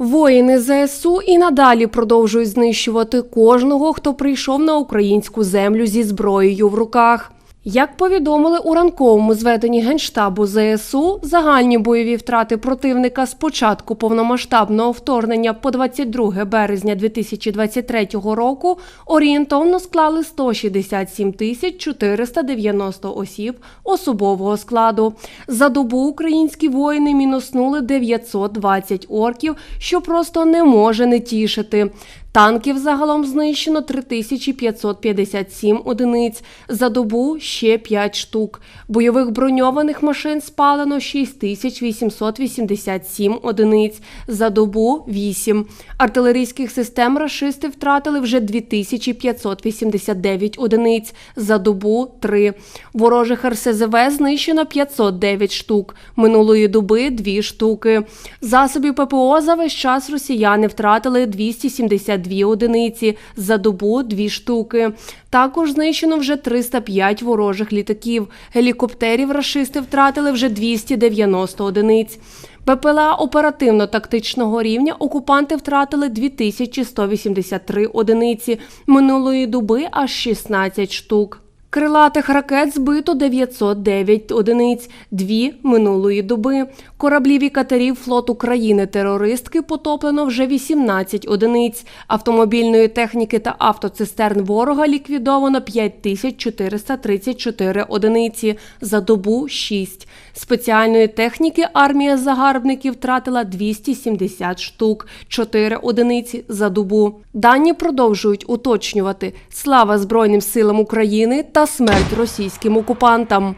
Воїни ЗСУ і надалі продовжують знищувати кожного, хто прийшов на українську землю зі зброєю в руках. Як повідомили у ранковому зведенні Генштабу ЗСУ, загальні бойові втрати противника з початку повномасштабного вторгнення по 22 березня 2023 року орієнтовно склали 167 тисяч 490 осіб особового складу. За добу українські воїни мінуснули 920 орків, що просто не може не тішити. Танків загалом знищено 3557 одиниць, за добу ще 5 штук. Бойових броньованих машин спалено 6887 одиниць, за добу 8. Артилерійських систем рашисти втратили вже 2589 одиниць, за добу 3. Ворожих РСЗВ знищено 509 штук, минулої доби 2 штуки. Засобів ППО за весь час росіяни втратили 272 одиниці, за добу 2 штуки. Також знищено вже 305 ворожих літаків. Гелікоптерів рашисти втратили вже 290 одиниць. БПЛА оперативно-тактичного рівня окупанти втратили 2183 одиниці, минулої доби аж 16 штук. Крилатих ракет збито 909 одиниць, дві минулої доби. Кораблів і катерів флоту країни-терористки потоплено вже 18 одиниць. Автомобільної техніки та автоцистерн ворога ліквідовано 5434 одиниці, за добу 6. Спеціальної техніки армія загарбників втратила 270 штук, 4 одиниці за добу. Дані продовжують уточнювати. Слава Збройним силам України та смерть російським окупантам.